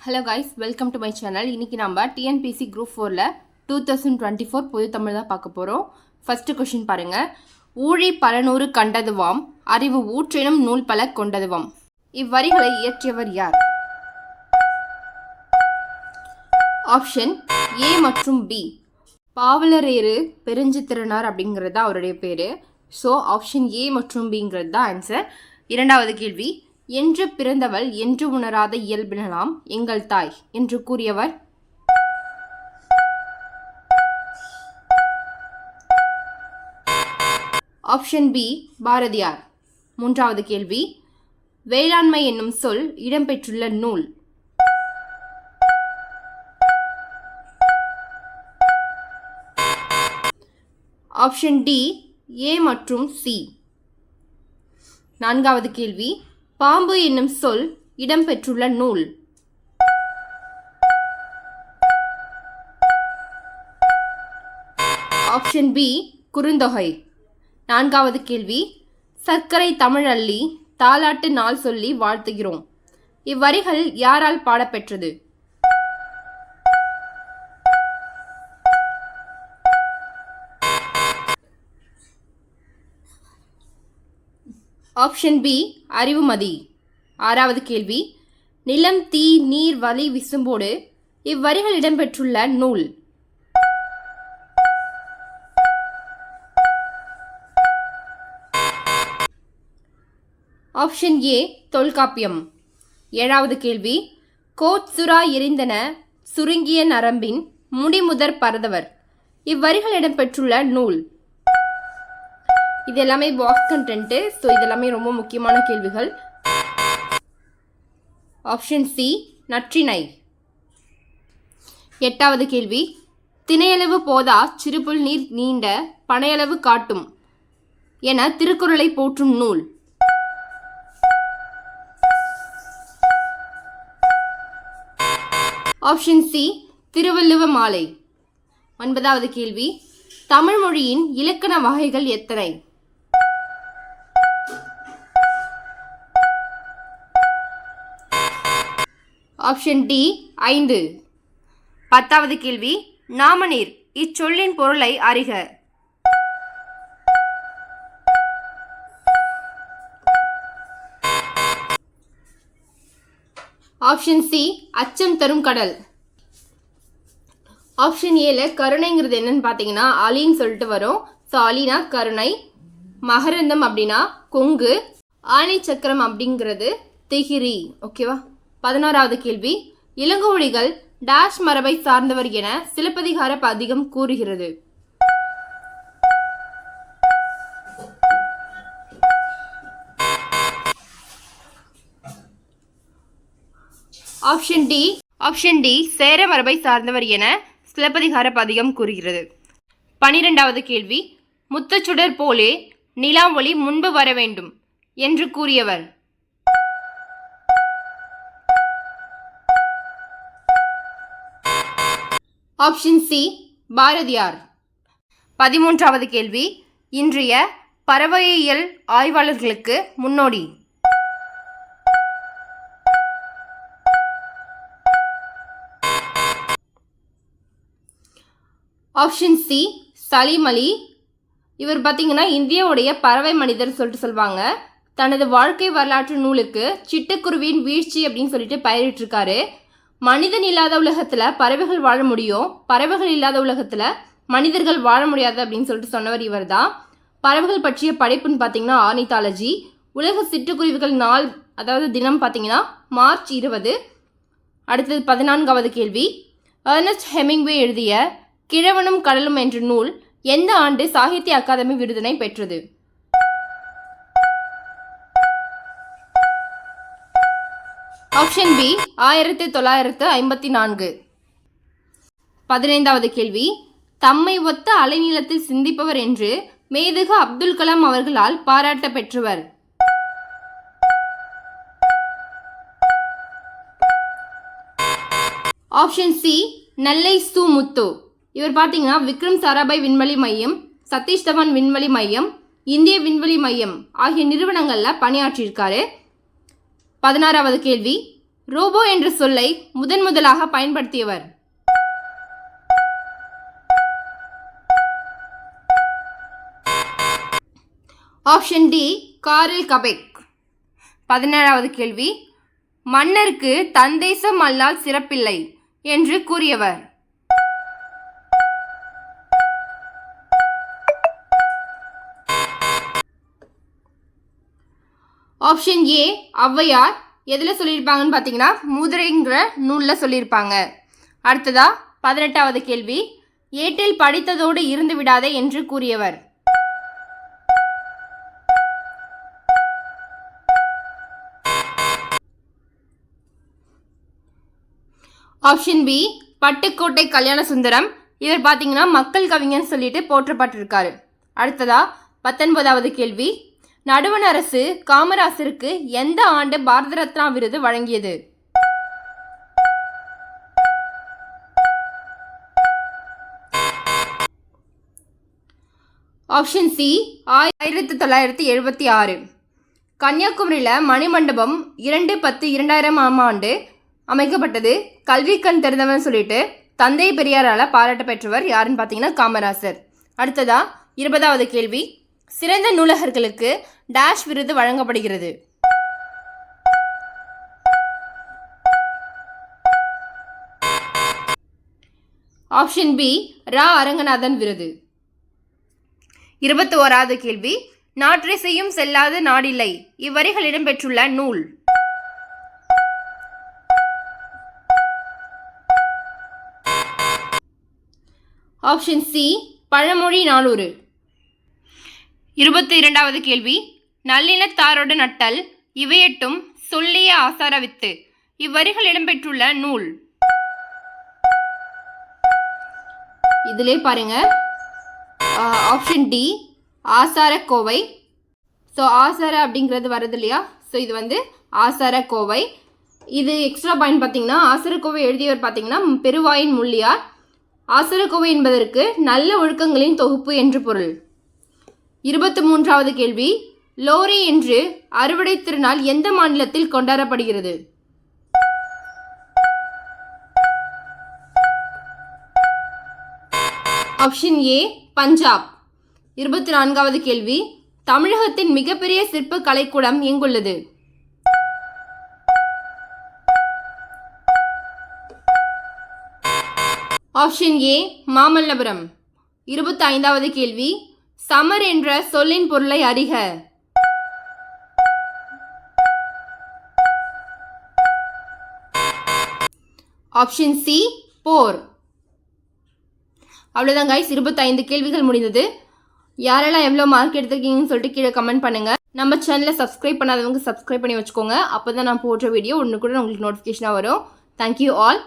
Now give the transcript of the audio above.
Hello guys welcome to my channel இன்றைக்கி நம்ம TNPSC group ஃபோரில் டூ தௌசண்ட் டுவெண்ட்டி ஃபோர் பொது தமிழ் தான் பார்க்க போகிறோம் ஃபஸ்ட்டு கொஷின் பாருங்கள் ஊழி பலநூறு கண்டதுவாம் அறிவு ஊற்றினும் நூல் பல கொண்டதுவாம். இவ்வரிகளை இயற்றியவர் யார்? ஆப்ஷன் ஏ மற்றும் பி பாவலரேறு பெருஞ்சித்திரனார் அப்படிங்கிறது தான் அவருடைய பேர். ஸோ ஆப்ஷன் ஏ மற்றும் பிங்கிறது தான் ஆன்சர் இரண்டாவது கேள்வி. என்று பிறந்தவள் என்று உணராத இயல்பினலாம் எங்கள் தாய் என்று கூறியவர். Option B Bharathiyar. மூன்றாவது கேள்வி. வேளாண்மை என்னும் சொல் இடம்பெற்றுள்ள நூல். ஆப்ஷன் டி ஏ மற்றும் சி நான்காவது கேள்வி. பாம்பு என்னும் சொல் இடம்பெற்றுள்ள நூல். Option B Kurunthogai. நான்காவது கேள்வி. சர்க்கரை தமிழ் அள்ளி தாலாட்டு நாள் சொல்லி வாழ்த்துகிறோம். இவ்வரிகள் யாரால் பாடப்பெற்றது? ஆப்ஷன் பி அறிவுமதி ஆறாவது கேள்வி. நிலம் தீ நீர் வலி விசும்போடு இவ்வரிகள் இடம்பெற்றுள்ள நூல். Option A Tholkappiyam. ஏழாவது கேள்வி. கோட்சுரா எரிந்தன சுருங்கிய நரம்பின் முடிமுதற் பரதவர். இவ்வரிகள் இடம்பெற்றுள்ள நூல். இது எல்லாமே பாக்ஸ் கண்டென்ட்டு ஸோ இது எல்லாமே ரொம்ப முக்கியமான கேள்விகள். ஆப்ஷன் சி நற்றினை எட்டாவது கேள்வி. திணையளவு போதா சிறுபுல் நீர் நீண்ட பனையளவு காட்டும் என திருக்குறளை போற்றும் நூல். ஆப்ஷன் சி திருவள்ளுவ மாலை. ஒன்பதாவது கேள்வி. தமிழ் மொழியின் இலக்கண வகைகள் எத்தனை? ஆப்ஷன் டி ஐந்து. பத்தாவது கேள்வி நாமநீர் இச்சொல்லின் பொருளை அறிக. ஆப்ஷன் சி அச்சம் தரும் கடல். ஆப்ஷன் ஏல கருணைங்கிறது என்னன்னு பார்த்தீங்கன்னா அலின்னு சொல்லிட்டு வரும். ஸோ அலினா கருணை மகரந்தம் அப்படின்னா கொங்கு ஆணை சக்கரம் அப்படிங்கிறது திகிரி. ஓகேவா பதினோராவது கேள்வி. இளங்கோழிகள் டாஷ் மரபை சார்ந்தவர் என சிலப்பதிகார பதிகம் கூறுகிறது. Option D option D Chera மரபை சார்ந்தவர் என சிலப்பதிகார பதிகம் கூறுகிறது. பனிரெண்டாவது கேள்வி. முத்தச்சுடர் போலே நிலாவொளி முன்பு வர வேண்டும் என்று கூறியவர். Option C Bharathiyar. பதிமூன்றாவது கேள்வி. இன்றைய பறவையியல் ஆய்வாளர்களுக்கு முன்னோடி. Option C Salim Ali. இவர் பார்த்தீங்கன்னா இந்தியாவுடைய பறவை மனிதர் சொல்லிட்டு சொல்லுவாங்க தனது வாழ்க்கை வரலாற்று நூலுக்கு சிட்டுக்குருவியின் வீழ்ச்சி அப்படின்னு சொல்லிட்டு பயிரிட்டிருக்காரு. மனிதன் இல்லாத உலகத்தில் பறவைகள் வாழ முடியும். பறவைகள் இல்லாத உலகத்தில் மனிதர்கள் வாழ முடியாது அப்படின்னு சொல்லிட்டு சொன்னவர் இவர் தான் பறவைகள் பற்றிய படைப்புன்னு பார்த்தீங்கன்னா ஆர்னித்தாலஜி உலக சிட்டுக்குருவிகள் நாள் அதாவது தினம் பார்த்தீங்கன்னா மார்ச் இருபது. அடுத்தது பதினான்காவது கேள்வி. அர்னஸ்ட் ஹெமிங்வே எழுதிய கிழவனும் கடலும் என்ற நூல் எந்த ஆண்டு சாகித்ய அகாதமி விருதினை பெற்றது? ஆப்ஷன் பி ஆயிரத்தி தொள்ளாயிரத்து ஐம்பத்தி நான்கு. பதினைந்தாவது கேள்வி. தம்மை ஒத்த அலைநீளத்தில் சிந்திப்பவர் என்று மேதகு அப்துல் கலாம் அவர்களால் பாராட்ட பெற்றவர் ஆப்ஷன் சி நெல்லை சு முத்து. இவர் பார்த்தீங்கன்னா விக்ரம் சாராபாய் விண்வெளி மையம் சதீஷ் தவான் விண்வெளி மையம் இந்திய விண்வெளி மையம் ஆகிய நிறுவனங்களில் பணியாற்றியிருக்காரு. பதினாறாவது கேள்வி. ரோபோ என்ற சொல்லை முதன் முதலாக பயன்படுத்தியவர். ஆப்ஷன் டி காரில் கபெக். பதினேழாவது கேள்வி. மன்னருக்கு தந்தேசம் அல்லால் சிறப்பில்லை என்று கூறியவர். Option A Avvaiyar. எதில் சொல்லியிருப்பாங்கன்னு பார்த்தீங்கன்னா முதிரைங்கிற நூலில் சொல்லியிருப்பாங்க. அடுத்ததா பதினெட்டாவது கேள்வி. ஏட்டில் படித்ததோடு இருந்து விடாதே என்று கூறியவர். Option B Pattukkottai Kalyana Sundaram. இவர் பார்த்தீங்கன்னா மக்கள் கவிஞர் சொல்லிட்டு போற்றப்பட்டிருக்காரு. அடுத்ததா பத்தொன்பதாவது கேள்வி. நடுவண் அரசு காமராசருக்கு எந்த ஆண்டு பாரத ரத்னா விருது வழங்கியது? ஆப்ஷன் சி ஆயிரத்தி தொள்ளாயிரத்தி எழுபத்தி ஆறு. கன்னியாகுமரியில் மணிமண்டபம் இரண்டு பத்து இரண்டாயிரம் ஆம் ஆண்டு அமைக்கப்பட்டது. கல்வி கண் திறந்தவன் சொல்லிட்டு தந்தை பெரியாரால் பாராட்ட பெற்றவர் யாருன்னு பார்த்தீங்கன்னா காமராசர். அடுத்ததா இருபதாவது கேள்வி சிறந்த நூலகர்களுக்கு டேஷ் விருது வழங்கப்படுகிறது. ஆப்ஷன் பி ரா. அரங்கநாதன் விருது. இருபத்தி ஓராவது கேள்வி நாற்றிசையும் செல்லாது நாடில்லை. இவ்வரிகள் இடம்பெற்றுள்ள நூல். ஆப்ஷன் சி பழமொழி நானூறு. இருபத்தி இரண்டாவது கேள்வி. நல்லினத்தாரோடு நட்டல் இவையட்டும் சொல்லிய ஆசார வித்து இவ்வரிகள் இடம்பெற்றுள்ள நூல். இதிலே பாருங்க. ஆப்ஷன் டி ஆசார கோவை ஸோ ஆசார அப்படிங்கிறது வருது இல்லையா? ஸோ இது வந்து ஆசார கோவை இது எக்ஸ்ட்ரா பாயிண்ட் பார்த்தீங்கன்னா ஆசரக்கோவை எழுதியவர் பார்த்தீங்கன்னா பெருவாயின் முள்ளியார். ஆசரக்கோவை என்பதற்கு நல்ல ஒழுக்கங்களின் தொகுப்பு என்று பொருள். இருபத்தி மூன்றாவது கேள்வி லோரி என்று அறுவடை திருநாள் எந்த மாநிலத்தில் கொண்டாடப்படுகிறது? Option A Punjab. இருபத்தி நான்காவது கேள்வி தமிழகத்தின் மிகப்பெரிய சிற்ப கலைக்கூடம் எங்குள்ளது? Option A Mamallapuram. இருபத்தி ஐந்தாவது கேள்வி சமர் என்ற சொல்லின் பொருளை அறிக. ஆப்ஷன் சி போர். அவ்வளோதான் கைஸ் இருபத்தைந்து கேள்விகள் முடிந்தது. யாரெல்லாம் எவ்வளோ மார்க் எடுத்திருக்கீங்கன்னு சொல்லிட்டு கீழே கமெண்ட் பண்ணுங்கள் நம்ம சேனலை சப்ஸ்கிரைப் பண்ணாதவங்க சப்ஸ்கிரைப் பண்ணி வச்சுக்கோங்க. அப்போ தான் நான் போடுற வீடியோ ஒன்று கூட உங்களுக்கு நோட்டிஃபிகேஷனாக வரும். Thank you all